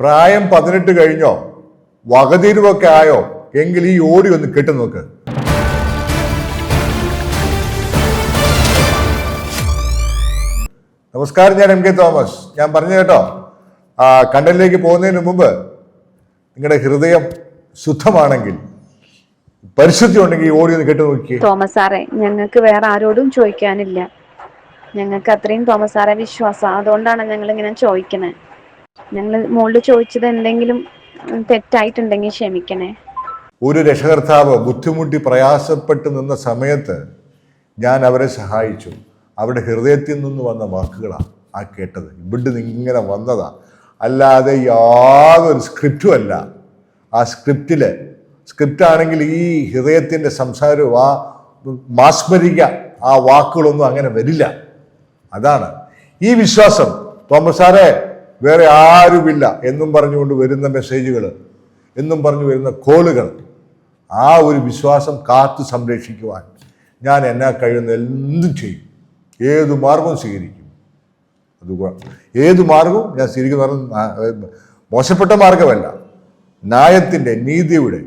പ്രായം പതിനെട്ട് കഴിഞ്ഞോ? വകതിരിവൊക്കെ ആയോ? എങ്കിൽ ഈ ഓടി ഒന്ന് കെട്ടു നോക്ക്. നമസ്കാരം ഞാൻ എം കെ തോമസ്. ഞാൻ പറഞ്ഞു കേട്ടോ ആ കണ്ടലിലേക്ക് പോകുന്നതിന് മുമ്പ് നിങ്ങളുടെ ഹൃദയം ശുദ്ധമാണെങ്കിൽ പരിശുദ്ധി ഉണ്ടെങ്കിൽ ഓടി ഒന്ന് കെട്ടു നോക്കി തോമസ് സാറേ ഞങ്ങൾക്ക് വേറെ ആരോടും ചോദിക്കാനില്ല. ഞങ്ങൾക്ക് അത്രയും തോമസ് സാറെ വിശ്വാസം. അതുകൊണ്ടാണ് ഞങ്ങൾ ഇങ്ങനെ ചോദിക്കണേ. ഞങ്ങൾ മോളിൽ ചോദിച്ചത് എന്തെങ്കിലും തെറ്റായിട്ടുണ്ടെങ്കിൽ ക്ഷമിക്കണേ. ഒരു രക്ഷകർത്താവ് ബുദ്ധിമുട്ടി പ്രയാസപ്പെട്ട് നിന്ന സമയത്ത് ഞാൻ അവരെ സഹായിച്ചു. അവരുടെ ഹൃദയത്തിൽ നിന്ന് വന്ന വാക്കുകളാണ് ആ കേട്ടത്. ഇവിടെ നിന്ന് ഇങ്ങനെ വന്നതാ. അല്ലാതെ യാതൊരു സ്ക്രിപ്റ്റും അല്ല. ആ സ്ക്രിപ്റ്റിൽ സ്ക്രിപ്റ്റ് ആണെങ്കിൽ ഈ ഹൃദയത്തിന്റെ സംസാരവും ആ മാസ്മരിക ആ വാക്കുകളൊന്നും അങ്ങനെ വരില്ല. അതാണ് ഈ വിശ്വാസം. തോമസ് സാറേ വേറെ ആരുമില്ല എന്നും പറഞ്ഞുകൊണ്ട് വരുന്ന മെസ്സേജുകൾ എന്നും പറഞ്ഞു വരുന്ന കോളുകൾ ആ ഒരു വിശ്വാസം കാത്തു സംരക്ഷിക്കുവാൻ ഞാൻ എന്നാ കഴിയുന്ന എന്തും ചെയ്യും. ഏത് മാർഗവും സ്വീകരിക്കും. അതുകൊണ്ട് ഏത് മാർഗവും ഞാൻ സ്വീകരിക്കുന്ന മോശപ്പെട്ട മാർഗമല്ല. ന്യായത്തിന്റെ നീതിയുടെ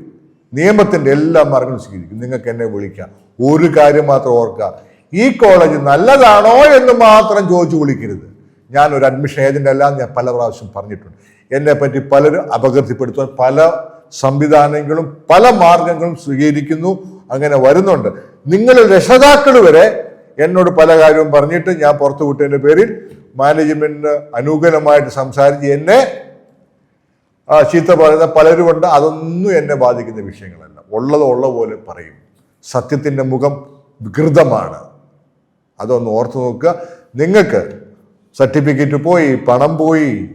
നിയമത്തിന്റെ എല്ലാ മാർഗങ്ങളും സ്വീകരിക്കും. നിങ്ങൾക്ക് എന്നെ വിളിക്കാം. ഒരു കാര്യം മാത്രം ഓർക്കുക. ഈ കോളേജ് നല്ലതാണോ എന്ന് മാത്രം ചോദിച്ചു വിളിക്കരുത്. ഞാൻ ഒരു അഡ്മിഷൻ ഏജന്റ് അല്ല ഞാൻ പല പ്രാവശ്യം പറഞ്ഞിട്ടുണ്ട്. എന്നെ പറ്റി പലരും അപകീർത്തിപ്പെടുത്തുവാൻ പല സംവിധാനങ്ങളും പല മാർഗങ്ങളും സ്വീകരിക്കുന്നു അങ്ങനെ വരുന്നുണ്ട്. നിങ്ങൾ രക്ഷതാക്കൾ വരെ എന്നോട് പല കാര്യവും പറഞ്ഞിട്ട് ഞാൻ പുറത്തു വിട്ടതിന്റെ പേരിൽ മാനേജ്മെന്റിന് അനുകൂലമായിട്ട് സംസാരിച്ച് എന്നെ ചീത്ത പറയുന്ന പലരുമുണ്ട് അതൊന്നും എന്നെ ബാധിക്കുന്ന വിഷയങ്ങളല്ല. ഉള്ളത് ഉള്ള പോലെ പറയും. സത്യത്തിന്റെ മുഖം വികൃതമാണ്. അതൊന്ന് ഓർത്തു നോക്കുക. നിങ്ങൾക്ക് സർട്ടിഫിക്കറ്റ് പോയി പണം പോയി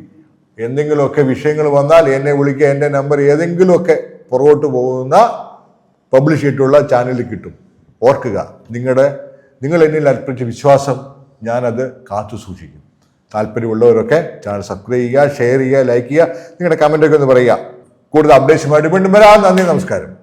എന്തെങ്കിലുമൊക്കെ വിഷയങ്ങൾ വന്നാൽ എന്നെ വിളിക്കുക എന്റെ നമ്പർ ഏതെങ്കിലുമൊക്കെ പുറകോട്ട് പോകുന്ന പബ്ലിഷ് ചെയ്തിട്ടുള്ള ചാനലിൽ കിട്ടും. ഓർക്കുക നിങ്ങളുടെ നിങ്ങൾ എന്നിൽ അർപ്പിച്ച വിശ്വാസം ഞാനത് കാത്തു സൂക്ഷിക്കും. താല്പര്യമുള്ളവരൊക്കെ ചാനൽ സബ്സ്ക്രൈബ് ചെയ്യുക ഷെയർ ചെയ്യുക ലൈക്ക് ചെയ്യുക നിങ്ങളുടെ കമന്റൊക്കെ ഒന്ന് പറയുക. കൂടുതൽ അപ്ഡേഷനുമായിട്ട് വീണ്ടും വരാം. നന്ദി നമസ്കാരം.